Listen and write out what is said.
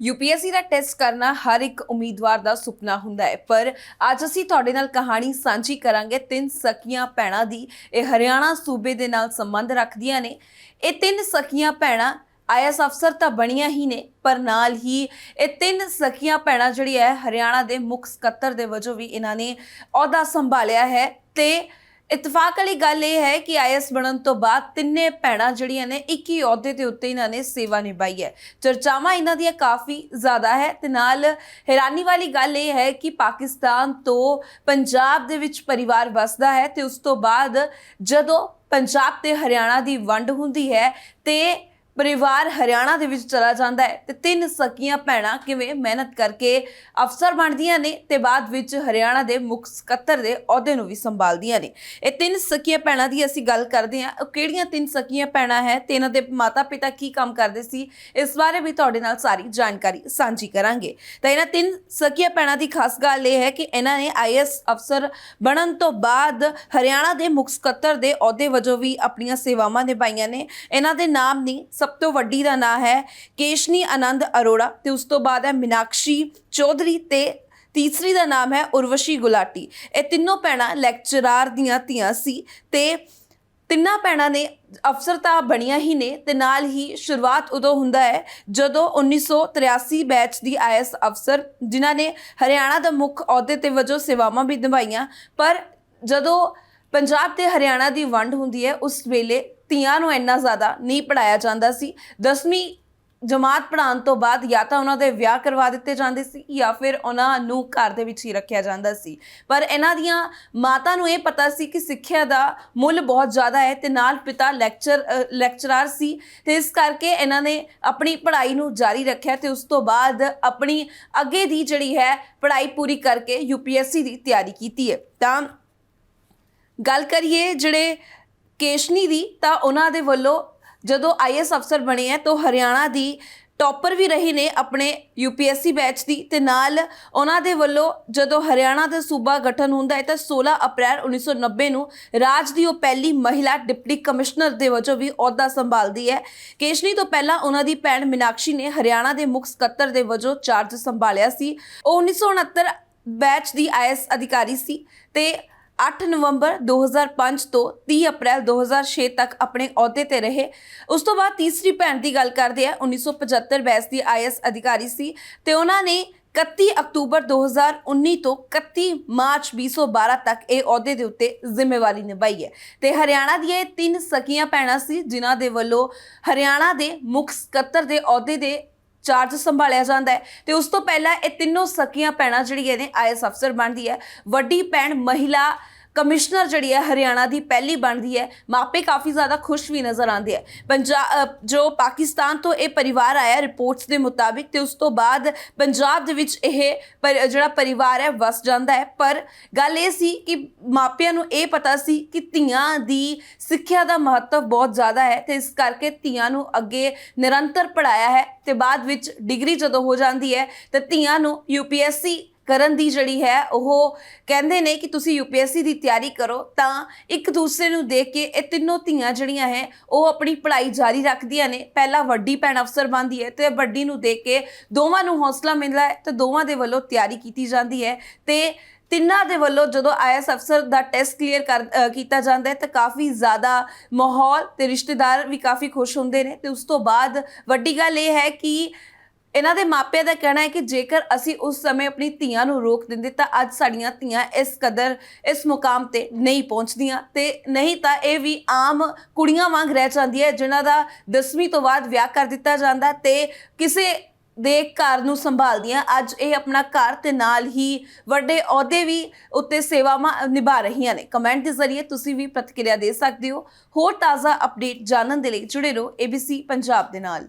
UPSC ਦਾ test ਕਰਨਾ ਹਰ ਇੱਕ ਉਮੀਦਵਾਰ ਦਾ ਸੁਪਨਾ ਹੁੰਦਾ ਹੈ, ਪਰ ਅੱਜ ਅਸੀਂ ਤੁਹਾਡੇ ਨਾਲ ਕਹਾਣੀ ਸਾਂਝੀ ਕਰਾਂਗੇ। ਤਿੰਨ ਸਕੀਆਂ ਭੈਣਾਂ ਦੀ ਇਹ ਹਰਿਆਣਾ ਸੂਬੇ ਦੇ ਨਾਲ ਸੰਬੰਧ ਰੱਖਦੀਆਂ ਨੇ। ਇਹ ਤਿੰਨ ਸਕੀਆਂ ਭੈਣਾਂ ਆਈਐਸ ਅਫਸਰ ਤਾਂ ਬਣੀਆਂ ਹੀ ਨੇ, ਪਰ ਨਾਲ ਹੀ ਇਹ ਤਿੰਨ ਸਕੀਆਂ ਭੈਣਾਂ ਜਿਹੜੀ ਹੈ, ਹਰਿਆਣਾ ਦੇ ਮੁੱਖ ਸਕੱਤਰ ਦੇ ਵਜੋਂ ਵੀ ਇਹਨਾਂ ਨੇ ਅਹੁਦਾ ਸੰਭਾਲਿਆ ਹੈ ਤੇ ਇਤਫਾਕ ਵਾਲੀ ਗੱਲ ਇਹ ਹੈ ਕਿ ਆਈਐਸ ਬਣਨ ਤੋਂ ਬਾਅਦ ਤਿੰਨੇ ਭੈਣਾਂ ਜਿਹੜੀਆਂ ਨੇ, ਇੱਕ ਹੀ ਅਹੁਦੇ ਦੇ ਉੱਤੇ ਇਹਨਾਂ ਨੇ ਸੇਵਾ ਨਿਭਾਈ ਹੈ। ਚਰਚਾਵਾਂ ਇਹਨਾਂ ਦੀਆਂ ਕਾਫੀ ਜ਼ਿਆਦਾ ਹੈ ਤੇ ਨਾਲ ਹੈਰਾਨੀ ਵਾਲੀ ਗੱਲ ਇਹ ਹੈ ਕਿ ਪਾਕਿਸਤਾਨ ਤੋਂ ਪੰਜਾਬ ਦੇ ਵਿੱਚ ਪਰਿਵਾਰ ਵਸਦਾ ਹੈ ਤੇ ਉਸ ਤੋਂ ਬਾਅਦ ਜਦੋਂ ਪੰਜਾਬ ਤੇ ਹਰਿਆਣਾ ਦੀ ਵੰਡ ਹੁੰਦੀ ਹੈ ਤੇ ਪਰਿਵਾਰ ਹਰਿਆਣਾ ਦੇ ਵਿੱਚ ਚਲਾ ਜਾਂਦਾ ਹੈ ਤੇ ਤਿੰਨ ਸਕੀਆਂ ਭੈਣਾਂ ਕਿਵੇਂ ਮਿਹਨਤ ਕਰਕੇ ਅਫਸਰ ਬਣਦੀਆਂ ਨੇ ਤੇ ਬਾਅਦ ਵਿੱਚ ਹਰਿਆਣਾ ਦੇ ਮੁੱਖ ਸਕੱਤਰ ਦੇ ਅਹੁਦੇ ਨੂੰ ਵੀ ਸੰਭਾਲਦੀਆਂ ਨੇ। ਇਹ ਤਿੰਨ ਸਕੀਆਂ ਭੈਣਾਂ ਦੀ ਅਸੀਂ ਗੱਲ ਕਰਦੇ ਹਾਂ। ਉਹ ਕਿਹੜੀਆਂ ਤਿੰਨ ਸਕੀਆਂ ਭੈਣਾਂ ਹੈ ਤੇ ਇਹਨਾਂ ਦੇ ਮਾਤਾ-ਪਿਤਾ ਕੀ ਕੰਮ ਕਰਦੇ ਸੀ? ਇਸ ਬਾਰੇ ਵੀ ਤੁਹਾਡੇ ਨਾਲ ਸਾਰੀ ਜਾਣਕਾਰੀ ਸਾਂਝੀ ਕਰਾਂਗੇ। ਤਾਂ ਇਹਨਾਂ ਤਿੰਨ ਸਕੀਆਂ ਭੈਣਾਂ ਦੀ ਖਾਸ ਗੱਲ ਇਹ ਹੈ ਕਿ ਇਹਨਾਂ ਨੇ ਆਈਐਸ ਅਫਸਰ ਬਣਨ ਤੋਂ ਬਾਅਦ ਹਰਿਆਣਾ ਦੇ ਮੁੱਖ ਸਕੱਤਰ ਦੇ ਅਹੁਦੇ ਵਜੋਂ ਵੀ ਆਪਣੀਆਂ ਸੇਵਾਵਾਂ ਨਿਭਾਈਆਂ ਨੇ। ਇਹਨਾਂ ਦੇ ਨਾਮ ਨਹੀਂ ਸਭ ਤੋਂ ਵੱਡੀ ਦਾ ਨਾਂ ਹੈ ਕੇਸ਼ਨੀ ਆਨੰਦ ਅਰੋੜਾ ਤੇ ਉਸ ਤੋਂ ਬਾਅਦ ਹੈ ਮੀਨਾਕਸ਼ੀ ਚੌਧਰੀ ਤੇ ਤੀਸਰੀ ਦਾ ਨਾਮ ਹੈ ਉਰਵਸ਼ੀ ਗੁਲਾਟੀ। ਇਹ ਤਿੰਨੋਂ ਭੈਣਾਂ ਲੈਕਚਰਾਰ ਦੀਆਂ ਧੀਆਂ ਸੀ ਤੇ ਤਿੰਨਾਂ ਭੈਣਾਂ ਨੇ ਅਫਸਰ ਤਾਂ ਬਣੀਆਂ ਹੀ ਨੇ ਤੇ ਨਾਲ ਹੀ ਸ਼ੁਰੂਆਤ ਉਦੋਂ ਹੁੰਦਾ ਹੈ ਜਦੋਂ 1983 ਬੈਚ ਦੀ ਆਈਐਸ ਅਫਸਰ ਜਿਨ੍ਹਾਂ ਨੇ ਹਰਿਆਣਾ ਦਾ ਮੁੱਖ ਅਹੁਦੇ ਤੇ ਵਜੋਂ ਸੇਵਾਵਾਂ ਵੀ ਨਿਭਾਈਆਂ, ਪਰ ਜਦੋਂ ਪੰਜਾਬ ਤੇ ਹਰਿਆਣਾ ਦੀ ਵੰਡ ਹੁੰਦੀ ਹੈ, ਉਸ ਵੇਲੇ ਧੀਆਂ ਨੂੰ ਇੰਨਾ ਜ਼ਿਆਦਾ ਨਹੀਂ ਪੜਾਇਆ ਜਾਂਦਾ ਸੀ। 10ਵੀਂ ਜਮਾਤ ਪੜਾਉਣ ਤੋਂ ਬਾਅਦ ਜਾਂ ਤਾਂ ਉਹਨਾਂ ਦੇ ਵਿਆਹ ਕਰਵਾ ਦਿੱਤੇ ਜਾਂਦੇ ਸੀ ਜਾਂ ਫਿਰ ਉਹਨਾਂ ਨੂੰ ਘਰ ਦੇ ਵਿੱਚ ਹੀ ਰੱਖਿਆ ਜਾਂਦਾ ਸੀ। ਪਰ ਇਹਨਾਂ ਦੀਆਂ ਮਾਤਾ ਨੂੰ ਇਹ ਪਤਾ ਸੀ ਕਿ ਸਿੱਖਿਆ ਦਾ ਮੁੱਲ ਬਹੁਤ ਜ਼ਿਆਦਾ ਹੈ ਤੇ ਨਾਲ ਪਿਤਾ ਲੈਕਚਰ ਅ, ਲੈਕਚਰਾਰ ਸੀ ਤੇ ਇਸ ਕਰਕੇ ਇਹਨਾਂ ਨੇ ਆਪਣੀ ਪੜ੍ਹਾਈ ਨੂੰ ਜਾਰੀ ਰੱਖਿਆ ਤੇ ਉਸ ਤੋਂ ਬਾਅਦ ਆਪਣੀ ਅੱਗੇ ਦੀ ਜਿਹੜੀ ਹੈ ਪੜ੍ਹਾਈ ਪੂਰੀ ਕਰਕੇ ਯੂਪੀਐਸਸੀ ਦੀ ਤਿਆਰੀ ਕੀਤੀ ਹੈ। ਤਾਂ ਗੱਲ ਕਰੀਏ ਜਿਹੜੇ ਕੇਸ਼ਨੀ ਦੀ, ਤਾਂ ਉਹਨਾਂ ਦੇ ਵੱਲੋਂ ਜਦੋਂ ਆਈਐਸ ਅਫਸਰ ਬਣੇ ਹੈ, ਤਾਂ ਹਰਿਆਣਾ ਦੀ ਟੌਪਰ ਵੀ ਰਹੀ ਨੇ ਆਪਣੇ ਯੂਪੀਐਸਸੀ ਬੈਚ ਦੀ ਤੇ ਨਾਲ ਉਹਨਾਂ ਦੇ ਵੱਲੋਂ ਜਦੋਂ ਹਰਿਆਣਾ ਦਾ ਸੂਬਾ ਗਠਨ ਹੁੰਦਾ ਹੈ, ਤਾਂ 16 ਅਪ੍ਰੈਲ 1990 ਨੂੰ ਰਾਜ ਦੀ ਉਹ ਪਹਿਲੀ ਮਹਿਲਾ ਡਿਪਟੀ ਕਮਿਸ਼ਨਰ ਦੇ ਵਜੋਂ ਵੀ ਅਹੁਦਾ ਸੰਭਾਲਦੀ ਹੈ। ਕੇਸ਼ਨੀ ਤੋਂ ਪਹਿਲਾਂ ਉਹਨਾਂ ਦੀ ਭੈਣ ਮੀਨਾਕਸ਼ੀ ਨੇ ਹਰਿਆਣਾ ਦੇ ਮੁੱਖ ਸਕੱਤਰ ਦੇ ਵਜੋਂ ਚਾਰਜ ਸੰਭਾਲਿਆ ਸੀ। ਉਹ 1969 ਬੈਚ ਦੀ ਆਈਐਸ ਅਧਿਕਾਰੀ ਸੀ ਤੇ 8 ਨਵੰਬਰ 2005 ਤੋਂ 30 ਅਪ੍ਰੈਲ 2006 ਤੱਕ ਆਪਣੇ ਅਹੁਦੇ ਤੇ ਰਹੇ। ਉਸ ਤੋਂ ਬਾਅਦ ਤੀਸਰੀ ਭੈਣ ਦੀ ਗੱਲ ਕਰਦੇ ਆ 1975 ਬੈਚ ਦੀ ਆਈਐਸ ਅਧਿਕਾਰੀ ਸੀ ਤੇ ਉਹਨਾਂ ਨੇ 31 ਅਕਤੂਬਰ 2019 ਤੋਂ 31 ਮਾਰਚ 2012 ਤੱਕ ਇਹ ਅਹੁਦੇ ਦੇ ਉੱਤੇ ਜ਼ਿੰਮੇਵਾਰੀ ਨਿਭਾਈ ਹੈ। ਤੇ ਹਰਿਆਣਾ ਦੀਆਂ ਇਹ ਤਿੰਨ ਸਕੀਆਂ ਭੈਣਾਂ ਸੀ, ਜਿਨ੍ਹਾਂ ਦੇ ਵੱਲੋਂ ਹਰਿਆਣਾ ਦੇ ਮੁੱਖ ਸਕੱਤਰ ਦੇ ਅਹੁਦੇ ਦੇ ਚਾਰਜ ਸੰਭਾਲਿਆ ਜਾਂਦਾ ਹੈ ਤੇ ਉਸ ਤੋਂ ਪਹਿਲਾਂ ਇਹ ਤਿੰਨੋਂ ਸਕੀਆਂ ਭੈਣਾਂ ਜਿਹੜੀਆਂ ਨੇ ਆਈਐਸ ਅਫਸਰ ਬਣਦੀ ਹੈ। ਵੱਡੀ ਭੈਣ ਮਹਿਲਾ ਕਮਿਸ਼ਨਰ ਜਿਹੜੀ ਹੈ ਹਰਿਆਣਾ ਦੀ ਪਹਿਲੀ ਬਣਦੀ ਹੈ, ਮਾਪੇ ਕਾਫੀ ਜ਼ਿਆਦਾ ਖੁਸ਼ ਵੀ ਨਜ਼ਰ ਆਉਂਦੇ ਹੈ ਪੰਜਾਬ ਜੋ ਪਾਕਿਸਤਾਨ ਤੋਂ ਇਹ ਪਰਿਵਾਰ ਆਇਆ ਰਿਪੋਰਟਸ ਦੇ ਮੁਤਾਬਿਕ ਤੇ ਉਸ ਤੋਂ ਬਾਅਦ ਪੰਜਾਬ ਦੇ ਵਿੱਚ ਇਹ ਪਰ- ਜਿਹੜਾ ਪਰਿਵਾਰ ਹੈ, ਵਸ ਜਾਂਦਾ ਹੈ। ਪਰ ਗੱਲ ਇਹ ਸੀ ਕਿ ਮਾਪਿਆਂ ਨੂੰ ਇਹ ਪਤਾ ਸੀ ਕਿ ਧੀਆਂ ਦੀ ਸਿੱਖਿਆ ਦਾ ਮਹੱਤਵ ਬਹੁਤ ਜ਼ਿਆਦਾ ਹੈ ਤੇ ਇਸ ਕਰਕੇ ਧੀਆਂ ਨੂੰ ਅੱਗੇ ਨਿਰੰਤਰ ਪੜਾਇਆ ਹੈ ਤੇ ਬਾਅਦ ਵਿੱਚ ਡਿਗਰੀ ਜਦੋਂ ਹੋ ਜਾਂਦੀ ਹੈ, ਤੇ ਧੀਆਂ ਨੂੰ ਯੂਪੀਐਸਸੀ ਕਰਨ ਦੀ ਜਿਹੜੀ ਹੈ, ਉਹ ਕਹਿੰਦੇ ਨੇ ਕਿ ਤੁਸੀਂ ਯੂਪੀਐਸਸੀ ਦੀ ਤਿਆਰੀ ਕਰੋ, ਤਾਂ ਇੱਕ ਦੂਸਰੇ ਨੂੰ ਦੇਖ ਕੇ ਇਹ ਤਿੰਨੋਂ ਧੀਆਂ ਜਿਹੜੀਆਂ ਹੈ, ਉਹ ਆਪਣੀ ਪੜ੍ਹਾਈ ਜਾਰੀ ਰੱਖਦੀਆਂ ਨੇ। ਪਹਿਲਾਂ ਵੱਡੀ ਭੈਣ ਅਫਸਰ ਬਣਦੀ ਹੈ ਤੇ ਵੱਡੀ ਨੂੰ ਦੇਖ ਕੇ ਦੋਵਾਂ ਨੂੰ ਹੌਸਲਾ ਮਿਲਦਾ ਹੈ ਤੇ ਦੋਵਾਂ ਦੇ ਵੱਲੋਂ ਤਿਆਰੀ ਕੀਤੀ ਜਾਂਦੀ ਹੈ ਤੇ ਤਿੰਨਾਂ ਦੇ ਵੱਲੋਂ ਜਦੋਂ ਆਈਐਸ ਅਫਸਰ ਦਾ ਟੈਸਟ ਕਲੀਅਰ ਕਰ ਕੀਤਾ ਜਾਂਦਾ ਹੈ ਤਾਂ ਕਾਫੀ ਜ਼ਿਆਦਾ ਮਾਹੌਲ ਤੇ ਰਿਸ਼ਤੇਦਾਰ ਵੀ ਕਾਫੀ ਖੁਸ਼ ਹੁੰਦੇ ਨੇ ਤੇ ਉਸ ਤੋਂ ਬਾਅਦ ਵੱਡੀ ਗੱਲ ਇਹ ਹੈ ਕਿ ਇਹਨਾਂ ਦੇ ਮਾਪਿਆਂ ਦਾ ਕਹਿਣਾ ਹੈ ਕਿ ਜੇਕਰ ਅਸੀਂ ਉਸ ਸਮੇਂ ਆਪਣੀ ਧੀਆਂ ਨੂੰ ਰੋਕ ਦਿੰਦੇ ਤਾਂ ਅੱਜ ਸਾਡੀਆਂ ਧੀਆਂ ਇਸ ਕਦਰ, ਇਸ ਮੁਕਾਮ ਤੇ ਨਹੀਂ ਪਹੁੰਚਦੀਆਂ ਤੇ ਨਹੀਂ ਤਾਂ ਇਹ ਵੀ ਆਮ ਕੁੜੀਆਂ ਵਾਂਗ ਰਹਿ ਜਾਂਦੀਆਂ ਜਿਨ੍ਹਾਂ ਦਾ 10ਵੀਂ ਤੋਂ ਬਾਅਦ ਵਿਆਹ ਕਰ ਦਿੱਤਾ ਜਾਂਦਾ ਤੇ ਕਿਸੇ ਦੇ ਘਰ ਨੂੰ ਸੰਭਾਲਦੀਆਂ। ਅੱਜ ਇਹ ਆਪਣਾ ਘਰ ਤੇ ਨਾਲ ਹੀ ਵੱਡੇ ਅਹੁਦੇ ਵੀ ਉੱਤੇ ਸੇਵਾਵਾਂ ਨਿਭਾ ਰਹੀਆਂ ਨੇ। ਕਮੈਂਟ ਦੇ ਜ਼ਰੀਏ ਤੁਸੀਂ ਵੀ ਪ੍ਰਤੀਕਿਰਿਆ ਦੇ ਸਕਦੇ ਹੋ। ਹੋਰ ਤਾਜ਼ਾ ਅਪਡੇਟ ਜਾਣਨ ਦੇ ਲਈ ਜੁੜੇ ਰਹੋ ABC ਪੰਜਾਬ ਦੇ ਨਾਲ।